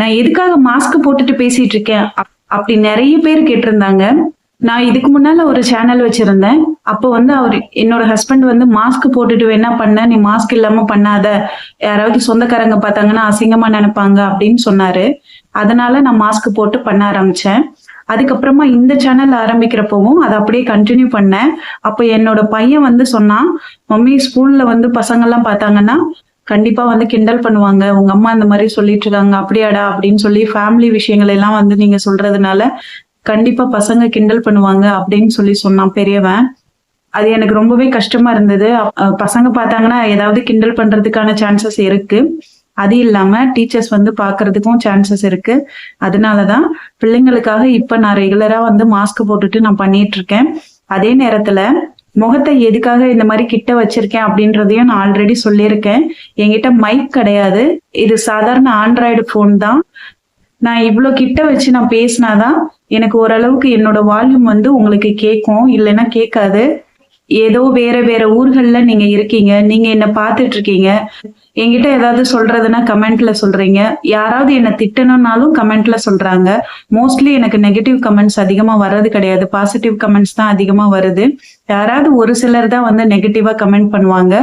நான் எதுக்காக மாஸ்க் போட்டுட்டு பேசிட்டு இருக்கேன்? அப்படி நிறைய பேர் கேட்டிருந்தாங்க. நான் இதுக்கு முன்னால ஒரு சேனல் வச்சிருந்தேன். அப்போ வந்து அவர் என்னோட ஹஸ்பண்ட் வந்து மாஸ்க் போட்டுட்டு வேணா பண்ண நீ மாஸ்க் இல்லாம பண்ணாத. யாராவது சொந்தக்காரங்க பார்த்தாங்கன்னா அசிங்கமா நினைப்பாங்க அப்படின்னு சொன்னாரு. அதனால நான் மாஸ்க் போட்டு பண்ண ஆரம்பிச்சேன். அதுக்கப்புறமா இந்த சேனல் ஆரம்பிக்கிறப்பவும் அதை அப்படியே கண்டினியூ பண்ணேன். அப்போ என்னோட பையன் வந்து சொன்னான் மம்மி ஸ்கூல்ல வந்து பசங்கள்லாம் பார்த்தாங்கன்னா கண்டிப்பா வந்து கிண்டல் பண்ணுவாங்க. உங்க அம்மா இந்த மாதிரி சொல்லிட்டு இருக்காங்க. அப்படியாடா? அப்படின்னு சொல்லி ஃபேமிலி விஷயங்கள் எல்லாம் வந்து நீங்க சொல்றதுனால கண்டிப்பா பசங்க கிண்டல் பண்ணுவாங்க அப்படின்னு சொல்லி சொன்னான் பெரியவன். அது எனக்கு ரொம்பவே கஷ்டமா இருந்தது. பசங்க பார்த்தாங்கன்னா ஏதாவது கிண்டல் பண்றதுக்கான சான்சஸ் இருக்கு. அது இல்லாம டீச்சர்ஸ் வந்து பாக்குறதுக்கும் சான்சஸ் இருக்கு. அதனாலதான் பிள்ளைங்களுக்காக இப்ப நான் ரெகுலரா வந்து மாஸ்க் போட்டுட்டு நான் பண்ணிட்டு இருக்கேன். அதே நேரத்துல முகத்தை எதுக்காக இந்த மாதிரி கிட்ட வச்சிருக்கேன் அப்படின்றதையும் நான் ஆல்ரெடி சொல்லியிருக்கேன். என்கிட்ட மைக் கிடையாது. இது சாதாரண ஆண்ட்ராய்டு ஃபோன் தான். நான் இவ்வளோ கிட்ட வச்சு நான் பேசினாதான் எனக்கு ஓரளவுக்கு என்னோட வால்யூம் வந்து உங்களுக்கு கேட்கும். இல்லைன்னா கேட்காது. ஏதோ வேற வேற ஊர்கள்ல நீங்க இருக்கீங்க நீங்க என்ன பார்த்துட்டு இருக்கீங்க என்கிட்ட ஏதாவது சொல்றதுன்னா கமெண்ட்ல சொல்றீங்க. யாராவது என்ன திட்டணும்னாலும் கமெண்ட்ல சொல்றாங்க. மோஸ்ட்லி எனக்கு நெகட்டிவ் கமெண்ட்ஸ் அதிகமா வர்றது கிடையாது. பாசிட்டிவ் கமெண்ட்ஸ் தான் அதிகமா வருது. யாராவது ஒரு சிலர் தான் வந்து நெகட்டிவா கமெண்ட் பண்ணுவாங்க.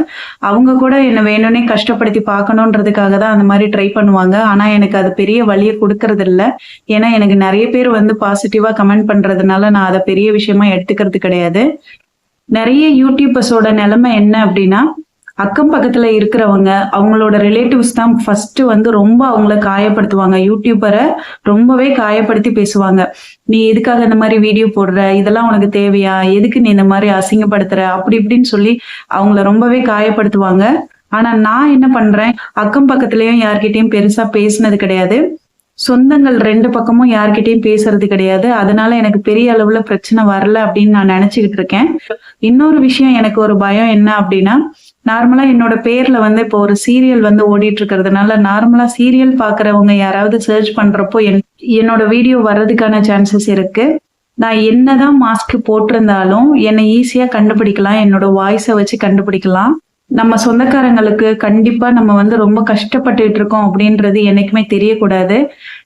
அவங்க கூட என்ன வேணும்னே கஷ்டப்படுத்தி பார்க்கணுன்றதுக்காக தான் அந்த மாதிரி ட்ரை பண்ணுவாங்க. ஆனா எனக்கு அது பெரிய வழியை கொடுக்கறது இல்ல ஏன்னா எனக்கு நிறைய பேர் வந்து பாசிட்டிவா கமெண்ட் பண்றதுனால நான் அதை பெரிய விஷயமா எடுத்துக்கிறது கிடையாது. நிறைய யூடியூபர்ஸோட நிலைமை என்ன அப்படின்னா அக்கம் பக்கத்துல இருக்கிறவங்க அவங்களோட ரிலேட்டிவ்ஸ் தான் ஃபர்ஸ்ட் வந்து ரொம்ப அவங்கள காயப்படுத்துவாங்க. யூடியூபரை ரொம்பவே காயப்படுத்தி பேசுவாங்க. நீ எதுக்காக இந்த மாதிரி வீடியோ போடுற? இதெல்லாம் உனக்கு தேவையா? எதுக்கு நீ இந்த மாதிரி அசிங்கப்படுத்துற? அப்படி இப்படின்னு சொல்லி அவங்கள ரொம்பவே காயப்படுத்துவாங்க. ஆனா நான் என்ன பண்றேன்? அக்கம் பக்கத்துலயும் யார்கிட்டயும் பெருசா பேசினது கிடையாது. சொந்தங்கள் ரெண்டு பக்கமும் யார்கிட்டயும் பேசுறது கிடையாது. அதனால எனக்கு பெரிய அளவுல பிரச்சனை வரல அப்படின்னு நான் நினைச்சுக்கிட்டு இருக்கேன். இன்னொரு விஷயம் எனக்கு ஒரு பயம் என்ன அப்படின்னா நார்மலா என்னோட பேர்ல வந்து இப்போ ஒரு சீரியல் வந்து ஓடிட்டு இருக்கிறதுனால நார்மலா சீரியல் பாக்குறவங்க யாராவது சர்ச் பண்றப்போ என் என்னோட வீடியோ வர்றதுக்கான சான்சஸ் இருக்கு. நான் என்னதான் மாஸ்க் போட்டிருந்தாலும் என்னை ஈஸியா கண்டுபிடிக்கலாம். என்னோட வாய்ஸை வச்சு கண்டுபிடிக்கலாம். நம்ம சொந்தக்காரங்களுக்கு கண்டிப்பா நம்ம வந்து ரொம்ப கஷ்டப்பட்டுட்டு இருக்கோம் அப்படின்றது என்னைக்குமே தெரியக்கூடாது.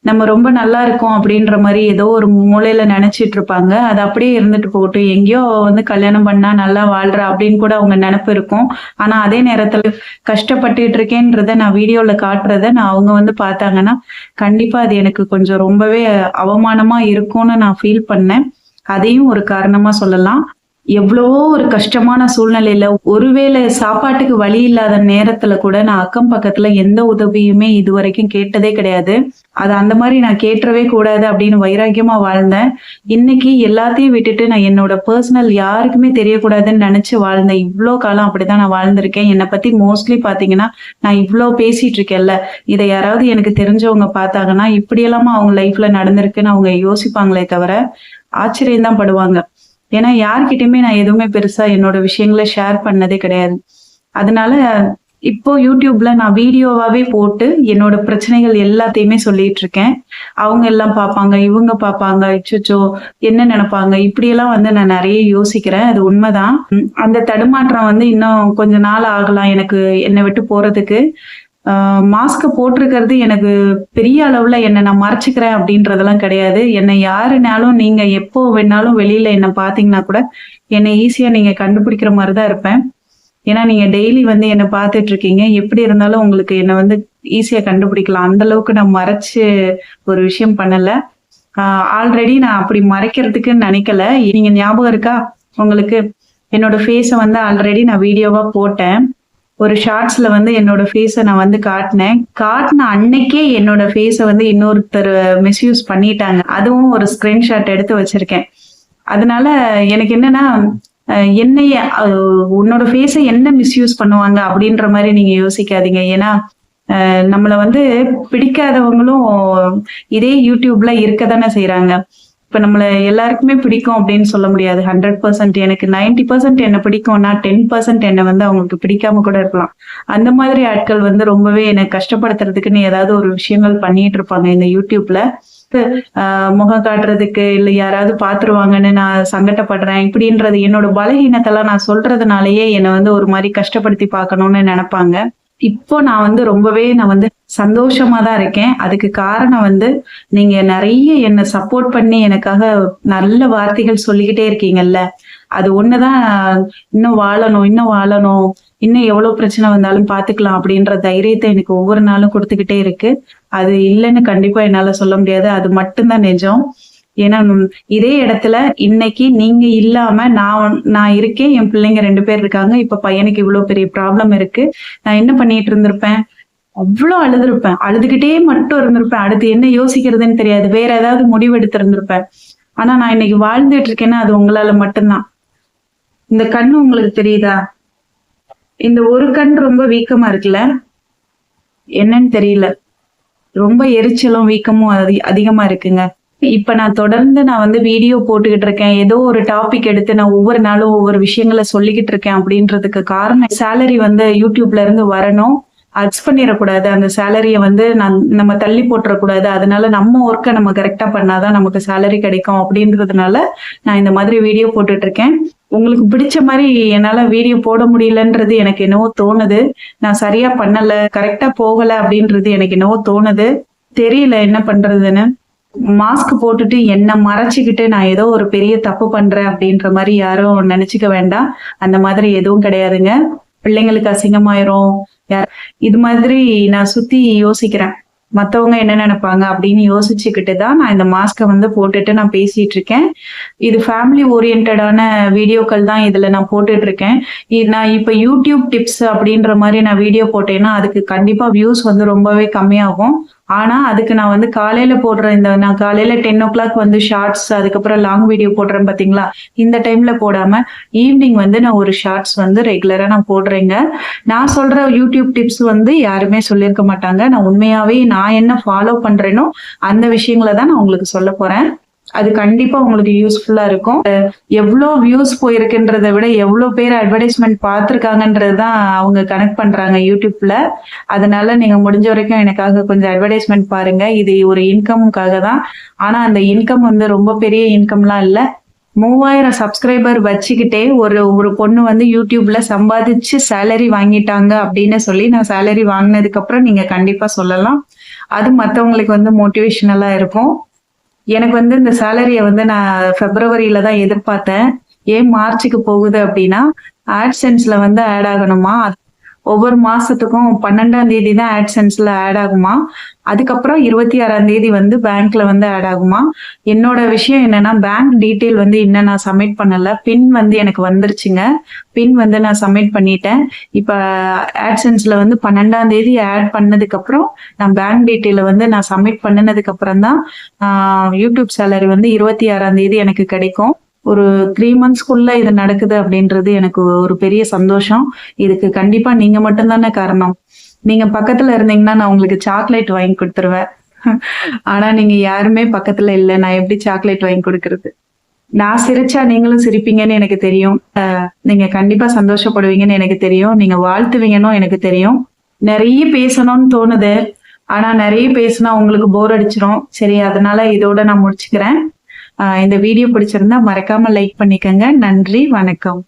நம்ம ரொம்ப நல்லா இருக்கோம் அப்படின்ற மாதிரி ஏதோ ஒரு மூலையில நினைச்சிட்டு இருப்பாங்க. அது அப்படியே இருந்துட்டு போகட்டும். எங்கேயோ வந்து கல்யாணம் பண்ணா நல்லா வாழ்ற அப்படின்னு கூட அவங்க நினப்பு இருக்கும். ஆனா அதே நேரத்துல கஷ்டப்பட்டுட்டு இருக்கேன்றத நான் வீடியோல காட்டுறத நான் அவங்க வந்து பார்த்தாங்கன்னா கண்டிப்பா அது எனக்கு கொஞ்சம் ரொம்பவே அவமானமா இருக்கும்னு நான் ஃபீல் பண்ணேன். அதையும் ஒரு காரணமா சொல்லலாம். எவ்வளவோ ஒரு கஷ்டமான சூழ்நிலையில ஒருவேளை சாப்பாட்டுக்கு வழி இல்லாத நேரத்துல கூட நான் அக்கம் பக்கத்துல எந்த உதவியுமே இது வரைக்கும் கேட்டதே கிடையாது. அது அந்த மாதிரி நான் கேட்டவே கூடாது அப்படின்னு வைராக்கியமா வாழ்ந்தேன். இன்னைக்கு எல்லாத்தையும் விட்டுட்டு நான் என்னோட பர்சனல் யாருக்குமே தெரியக்கூடாதுன்னு நினைச்சு வாழ்ந்தேன் இவ்வளோ காலம் அப்படிதான் நான் வாழ்ந்திருக்கேன். என்னை பத்தி மோஸ்ட்லி பாத்தீங்கன்னா நான் இவ்வளோ பேசிட்டு இருக்கேன்ல. இதை யாராவது எனக்கு தெரிஞ்சவங்க பார்த்தாங்கன்னா இப்படியெல்லாமா அவங்க லைஃப்ல நடந்திருக்குன்னு அவங்க யோசிப்பாங்களே தவிர ஆச்சரியம் தான் படுவாங்க. ஏன்னா யார்கிட்டயுமே நான் எதுவுமே பெருசா என்னோட விஷயங்களை ஷேர் பண்ணதே கிடையாது. அதனால இப்போ யூடியூப்ல நான் வீடியோவாவே போட்டு என்னோட பிரச்சனைகள் எல்லாத்தையுமே சொல்லிட்டு இருக்கேன் அவங்க எல்லாம் பார்ப்பாங்க இவங்க பார்ப்பாங்க இச்சோ என்ன நினைப்பாங்க? இப்படியெல்லாம் வந்து நான் நிறைய யோசிக்கிறேன். அது உண்மைதான். அந்த தடுமாற்றம் வந்து இன்னும் கொஞ்ச நாள் ஆகலாம் எனக்கு என்னை விட்டு போறதுக்கு. மாஸ்கை போட்டிருக்கிறது எனக்கு பெரிய அளவுல என்னை நான் மறைச்சிக்கிறேன் அப்படின்றதெல்லாம் கிடையாது. என்னை யாருனாலும் நீங்க எப்போ வேணாலும் வெளியில என்னை பாத்தீங்கன்னா கூட என்னை ஈஸியா நீங்க கண்டுபிடிக்கிற மாதிரி தான் இருப்பேன். ஏன்னா நீங்க டெய்லி வந்து என்னை பார்த்துட்டு இருக்கீங்க எப்படி இருந்தாலும் உங்களுக்கு என்னை வந்து ஈஸியா கண்டுபிடிக்கலாம். அந்த அளவுக்கு நான் மறைச்சு ஒரு விஷயம் பண்ணல. ஆல்ரெடி நான் அப்படி மறைக்கிறதுக்கு நினைக்கல. நீங்க ஞாபகம் இருக்கா? உங்களுக்கு என்னோட ஃபேஸை வந்து ஆல்ரெடி நான் வீடியோவா போட்டேன். ஒரு ஷார்ட்ஸ்ல வந்து என்னோட ஃபேஸை நான் வந்து காட்டினேன். காட்டின அன்னைக்கே என்னோட ஃபேஸை வந்து இன்னொருத்தர் மிஸ்யூஸ் பண்ணிட்டாங்க. அதுவும் ஒரு ஸ்கிரீன்ஷாட் எடுத்து வச்சிருக்கேன். அதனால எனக்கு என்னன்னா அஹ், என்னைய உன்னோட ஃபேஸை என்ன மிஸ்யூஸ் பண்ணுவாங்க அப்படின்ற மாதிரி நீங்க யோசிக்காதீங்க. ஏன்னா அஹ், நம்மள வந்து பிடிக்காதவங்களும் இதே யூடியூப்ல இருக்க தானே செய்யறாங்க இப்போ நம்மள எல்லாருக்குமே பிடிக்கும் அப்படின்னு சொல்ல முடியாது. ஹண்ட்ரட் பர்சன்ட் எனக்கு 90% பர்சன்ட் என்ன பிடிக்கும்னா டென் பர்சன்ட் என்ன வந்து அவங்களுக்கு பிடிக்காம கூட இருக்கலாம். அந்த மாதிரி ஆட்கள் வந்து ரொம்பவே என்னை கஷ்டப்படுத்துறதுக்குன்னு ஏதாவது ஒரு விஷயங்கள் பண்ணிட்டு இருப்பாங்க இந்த யூடியூப்ல. முகம் காட்டுறதுக்கு இல்லை யாராவது பாத்துருவாங்கன்னு நான் சங்கடப்படுறேன். இப்படின்றது என்னோட பலகீனத்தெல்லாம் நான் சொல்றதுனாலயே என்னை வந்து ஒரு மாதிரி கஷ்டப்படுத்தி பார்க்கணும்னு நினைப்பாங்க. இப்போ நான் வந்து ரொம்பவே நான் வந்து சந்தோஷமா தான் இருக்கேன். அதுக்கு காரணம் வந்து நீங்க நிறைய என்னை சப்போர்ட் பண்ணி எனக்காக நல்ல வார்த்தைகள் சொல்லிக்கிட்டே இருக்கீங்கல்ல. அது ஒண்ணுதான் இன்னும் வாழணும் இன்னும் வாழணும் இன்னும் எவ்வளவு பிரச்சனை வந்தாலும் பாத்துக்கலாம் அப்படின்ற தைரியத்தை எனக்கு ஒவ்வொரு நாளும் கொடுத்துக்கிட்டே இருக்கு. அது இல்லைன்னு கண்டிப்பா என்னால சொல்ல முடியாது. அது மட்டும்தான் நிஜம். ஏன்னா இதே இடத்துல இன்னைக்கு நீங்க இல்லாம நான் நான் இருக்கேன் என் பிள்ளைங்க ரெண்டு பேர் இருக்காங்க இப்ப பையனுக்கு இவ்வளவு பெரிய ப்ராப்ளம் இருக்கு. நான் என்ன பண்ணிட்டு இருந்திருப்பேன்? அவ்வளோ அழுதுருப்பேன். அழுதுகிட்டே மட்டும் இருந்திருப்பேன். அடுத்து என்ன யோசிக்கிறதுன்னு தெரியாது. வேற ஏதாவது முடிவு எடுத்திருந்திருப்பேன். ஆனா நான் இன்னைக்கு வாழ்ந்துட்டு இருக்கேன்னா அது உங்களால மட்டும்தான். இந்த கண்ணு உங்களுக்கு தெரியுதா? இந்த ஒரு கண் ரொம்ப வீக்கமா இருக்குல்ல? என்னன்னு தெரியல. ரொம்ப எரிச்சலும் வீக்கமும் அதி அதிகமா இருக்குங்க. இப்ப நான் தொடர்ந்து நான் வந்து வீடியோ போட்டுக்கிட்டு இருக்கேன். ஏதோ ஒரு டாபிக் எடுத்து நான் ஒவ்வொரு நாளும் ஒவ்வொரு விஷயங்களை சொல்லிக்கிட்டு இருக்கேன் அப்படின்றதுக்கு காரணம் சேலரி வந்து யூடியூப்ல இருந்து வரணும். அட்ஸ் பண்ணிடக்கூடாது. அந்த சேலரியை வந்து நான் நம்ம தள்ளி போட்டுறக்கூடாது. அதனால நம்ம ஒர்க்கை நம்ம கரெக்டா பண்ணாதான் நமக்கு சேலரி கிடைக்கும் அப்படின்றதுனால நான் இந்த மாதிரி வீடியோ போட்டுட்டு இருக்கேன். உங்களுக்கு பிடிச்ச மாதிரி என்னால வீடியோ போட முடியலன்றது எனக்கு என்னவோ தோணுது. நான் சரியா பண்ணல கரெக்டா போகல அப்படின்றது எனக்கு என்னவோ தோணுது. தெரியல என்ன பண்றதுன்னு. மாஸ்க் போட்டுட்டு என்ன மறைச்சிக்கிட்டு நான் ஏதோ ஒரு பெரிய தப்பு பண்றேன் அப்படின்ற மாதிரி யாரும் நினைச்சுக்க வேண்டாம். அந்த மாதிரி எதுவும் கிடையாதுங்க. பிள்ளைங்களுக்கு அசிங்கமாயிரும். யார் இது மாதிரி நான் சுத்தி யோசிக்கிறேன். மத்தவங்க என்ன நினைப்பாங்க அப்படின்னு யோசிச்சுக்கிட்டு தான் நான் இந்த மாஸ்கை வந்து போட்டுட்டு நான் பேசிட்டு இருக்கேன். இது ஃபேமிலி ஓரியன்டான வீடியோக்கள் தான் இதுல நான் போட்டுட்டு இருக்கேன். இது நான் இப்ப யூடியூப் டிப்ஸ் அப்படின்ற மாதிரி நான் வீடியோ போட்டேன்னா அதுக்கு கண்டிப்பா வியூஸ் வந்து ரொம்பவே கம்மியாகும். ஆனால் அதுக்கு நான் வந்து காலையில் போடுற இந்த நான் காலையில் டென் ஓ கிளாக் வந்து ஷார்ட்ஸ் அதுக்கப்புறம் லாங் வீடியோ போடுறேன் பார்த்தீங்களா இந்த டைமில் போடாமல் ஈவினிங் வந்து நான் ஒரு ஷார்ட்ஸ் வந்து ரெகுலராக நான் போடுறேங்க. நான் சொல்கிற யூடியூப் டிப்ஸ் வந்து யாருமே சொல்லியிருக்க மாட்டாங்க. நான் உண்மையாகவே நான் என்ன ஃபாலோ பண்ணுறேனோ அந்த விஷயங்களை தான் நான் உங்களுக்கு சொல்ல போகிறேன் அது கண்டிப்பா உங்களுக்கு யூஸ்ஃபுல்லா இருக்கும். எவ்வளோ வியூஸ் போயிருக்குன்றதை விட எவ்வளோ பேர் அட்வர்டைஸ்மெண்ட் பார்த்துருக்காங்கன்றது தான் அவங்க கனெக்ட் பண்றாங்க யூடியூப்ல. அதனால நீங்க முடிஞ்ச வரைக்கும் எனக்காக கொஞ்சம் அட்வர்டைஸ்மெண்ட் பாருங்க. இது ஒரு இன்கமுக்காக தான் ஆனா அந்த இன்கம் வந்து ரொம்ப பெரிய இன்கம்லாம் இல்லை. மூவாயிரம் சப்ஸ்கிரைபர் வச்சுக்கிட்டே ஒரு ஒரு பொண்ணு வந்து யூடியூப்ல சம்பாதிச்சு சேலரி வாங்கிட்டாங்க அப்படின்னு சொல்லி நான் சேலரி வாங்கினதுக்கு அப்புறம் நீங்க கண்டிப்பா சொல்லலாம். அது மற்றவங்களுக்கு வந்து மோட்டிவேஷனலா இருக்கும். எனக்கு வந்து இந்த சேலரியை வந்து நான் பிப்ரவரியில தான் எதிர்பார்த்தேன். ஏன் மார்ச்சுக்கு போகுது அப்படின்னா ஆட்சென்ஸ்ல வந்து ஆட் ஆகணுமா? ஒவ்வொரு மாசத்துக்கும் பன்னெண்டாம் தேதி தான் ஆட்சன்ஸ்ல ஆட் ஆகுமா? அதுக்கப்புறம் இருபத்தி ஆறாம் தேதி வந்து பேங்க்ல வந்து ஆட் ஆகுமா? என்னோட விஷயம் என்னன்னா பேங்க் டீட்டெயில் வந்து இன்னும் நான் சப்மிட் பண்ணல. பின் வந்து எனக்கு வந்துருச்சுங்க. பின் வந்து நான் சப்மிட் பண்ணிட்டேன். இப்ப ஆட்சன்ஸ்ல வந்து பன்னெண்டாம் தேதி ஆட் பண்ணதுக்கு அப்புறம் நான் பேங்க் டீட்டெயில வந்து நான் சப்மிட் பண்ணினதுக்கு அப்புறம் தான் யூடியூப் சேலரி வந்து இருபத்தி ஆறாம் தேதி எனக்கு கிடைக்கும். ஒரு த்ரீ மந்த்ஸ்க்குள்ள இது நடக்குது அப்படின்றது எனக்கு ஒரு பெரிய சந்தோஷம். இதுக்கு கண்டிப்பா நீங்க மட்டும்தானே காரணம். நீங்க பக்கத்துல இருந்தீங்கன்னா நான் உங்களுக்கு சாக்லேட் வாங்கி கொடுத்துருவேன். ஆனா நீங்க யாருமே பக்கத்துல இல்ல. நான் எப்படி சாக்லேட் வாங்கி கொடுக்கறது? நான் சிரிச்சா நீங்களும் சிரிப்பீங்கன்னு எனக்கு தெரியும். அஹ் நீங்க கண்டிப்பா சந்தோஷப்படுவீங்கன்னு எனக்கு தெரியும். நீங்க வாழ்த்துவீங்கன்னு எனக்கு தெரியும். நிறைய பேசணும்னு தோணுது. ஆனா நிறைய பேசினா உங்களுக்கு போர் அடிச்சிரும். சரி அதனால இதோட நான் முடிச்சுக்கிறேன். இந்த வீடியோ பிடிச்சிருந்தா மறக்காம லைக் பண்ணிக்கோங்க. நன்றி வணக்கம்.